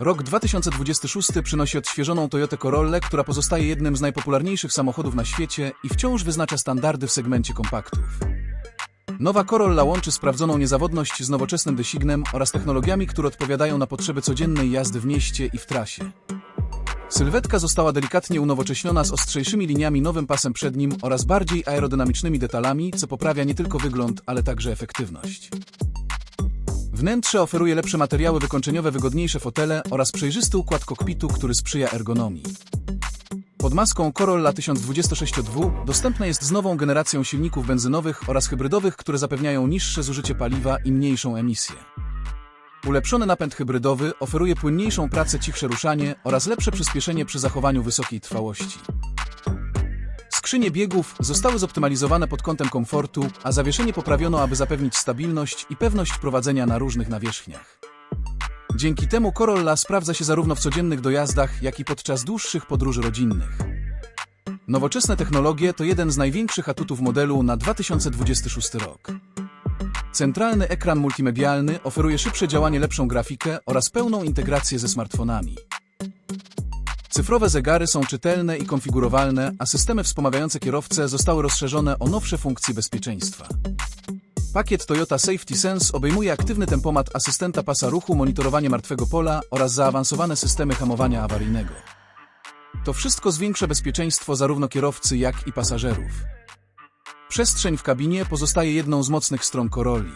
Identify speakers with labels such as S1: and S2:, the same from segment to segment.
S1: Rok 2026 przynosi odświeżoną Toyotę Corollę, która pozostaje jednym z najpopularniejszych samochodów na świecie i wciąż wyznacza standardy w segmencie kompaktów. Nowa Corolla łączy sprawdzoną niezawodność z nowoczesnym designem oraz technologiami, które odpowiadają na potrzeby codziennej jazdy w mieście i w trasie. Sylwetka została delikatnie unowocześniona z ostrzejszymi liniami, nowym pasem przednim oraz bardziej aerodynamicznymi detalami, co poprawia nie tylko wygląd, ale także efektywność. Wnętrze oferuje lepsze materiały wykończeniowe, wygodniejsze fotele oraz przejrzysty układ kokpitu, który sprzyja ergonomii. Pod maską Corolla 1026W dostępna jest z nową generacją silników benzynowych oraz hybrydowych, które zapewniają niższe zużycie paliwa i mniejszą emisję. Ulepszony napęd hybrydowy oferuje płynniejszą pracę, cichsze ruszanie oraz lepsze przyspieszenie przy zachowaniu wysokiej trwałości. Skrzynie biegów zostały zoptymalizowane pod kątem komfortu, a zawieszenie poprawiono, aby zapewnić stabilność i pewność prowadzenia na różnych nawierzchniach. Dzięki temu Corolla sprawdza się zarówno w codziennych dojazdach, jak i podczas dłuższych podróży rodzinnych. Nowoczesne technologie to jeden z największych atutów modelu na 2026 rok. Centralny ekran multimedialny oferuje szybsze działanie, lepszą grafikę oraz pełną integrację ze smartfonami. Cyfrowe zegary są czytelne i konfigurowalne, a systemy wspomagające kierowcę zostały rozszerzone o nowsze funkcje bezpieczeństwa. Pakiet Toyota Safety Sense obejmuje aktywny tempomat asystenta pasa ruchu, monitorowanie martwego pola oraz zaawansowane systemy hamowania awaryjnego. To wszystko zwiększa bezpieczeństwo zarówno kierowcy, jak i pasażerów. Przestrzeń w kabinie pozostaje jedną z mocnych stron Corolli.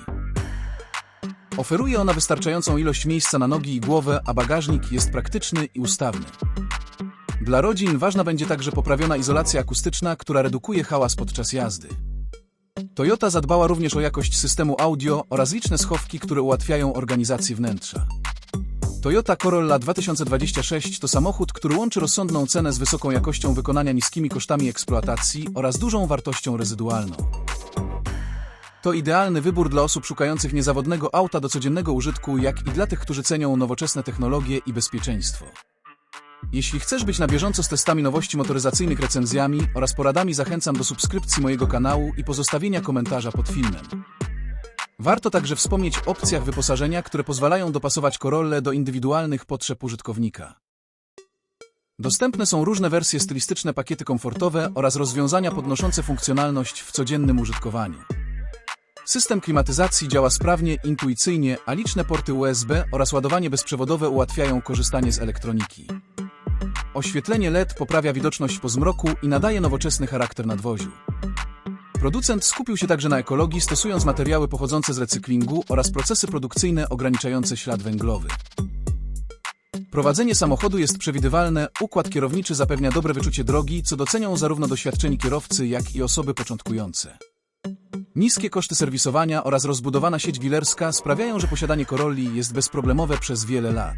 S1: Oferuje ona wystarczającą ilość miejsca na nogi i głowę, a bagażnik jest praktyczny i ustawny. Dla rodzin ważna będzie także poprawiona izolacja akustyczna, która redukuje hałas podczas jazdy. Toyota zadbała również o jakość systemu audio oraz liczne schowki, które ułatwiają organizację wnętrza. Toyota Corolla 2026 to samochód, który łączy rozsądną cenę z wysoką jakością wykonania, niskimi kosztami eksploatacji oraz dużą wartością rezydualną. To idealny wybór dla osób szukających niezawodnego auta do codziennego użytku, jak i dla tych, którzy cenią nowoczesne technologie i bezpieczeństwo. Jeśli chcesz być na bieżąco z testami nowości motoryzacyjnych, recenzjami oraz poradami, zachęcam do subskrypcji mojego kanału i pozostawienia komentarza pod filmem. Warto także wspomnieć o opcjach wyposażenia, które pozwalają dopasować Corollę do indywidualnych potrzeb użytkownika. Dostępne są różne wersje stylistyczne, pakiety komfortowe oraz rozwiązania podnoszące funkcjonalność w codziennym użytkowaniu. System klimatyzacji działa sprawnie, intuicyjnie, a liczne porty USB oraz ładowanie bezprzewodowe ułatwiają korzystanie z elektroniki. Oświetlenie LED poprawia widoczność po zmroku i nadaje nowoczesny charakter nadwoziu. Producent skupił się także na ekologii, stosując materiały pochodzące z recyklingu oraz procesy produkcyjne ograniczające ślad węglowy. Prowadzenie samochodu jest przewidywalne, układ kierowniczy zapewnia dobre wyczucie drogi, co docenią zarówno doświadczeni kierowcy, jak i osoby początkujące. Niskie koszty serwisowania oraz rozbudowana sieć dealerska sprawiają, że posiadanie Corolli jest bezproblemowe przez wiele lat.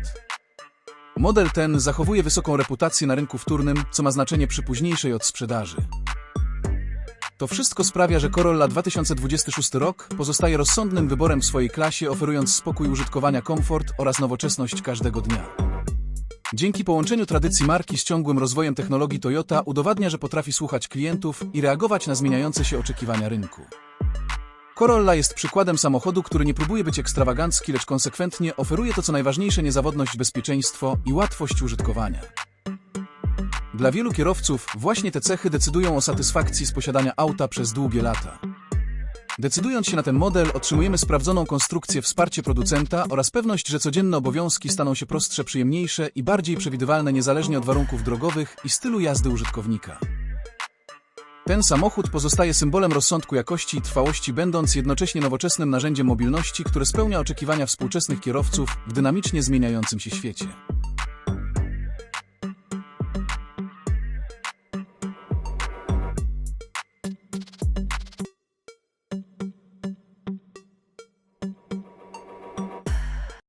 S1: Model ten zachowuje wysoką reputację na rynku wtórnym, co ma znaczenie przy późniejszej odsprzedaży. To wszystko sprawia, że Corolla 2026 rok pozostaje rozsądnym wyborem w swojej klasie, oferując spokój użytkowania, komfort oraz nowoczesność każdego dnia. Dzięki połączeniu tradycji marki z ciągłym rozwojem technologii Toyota udowadnia, że potrafi słuchać klientów i reagować na zmieniające się oczekiwania rynku. Corolla jest przykładem samochodu, który nie próbuje być ekstrawagancki, lecz konsekwentnie oferuje to co najważniejsze niezawodność, bezpieczeństwo i łatwość użytkowania. Dla wielu kierowców właśnie te cechy decydują o satysfakcji z posiadania auta przez długie lata. Decydując się na ten model, otrzymujemy sprawdzoną konstrukcję, wsparcie producenta oraz pewność, że codzienne obowiązki staną się prostsze, przyjemniejsze i bardziej przewidywalne niezależnie od warunków drogowych i stylu jazdy użytkownika. Ten samochód pozostaje symbolem rozsądku jakości i trwałości, będąc jednocześnie nowoczesnym narzędziem mobilności, które spełnia oczekiwania współczesnych kierowców w dynamicznie zmieniającym się świecie.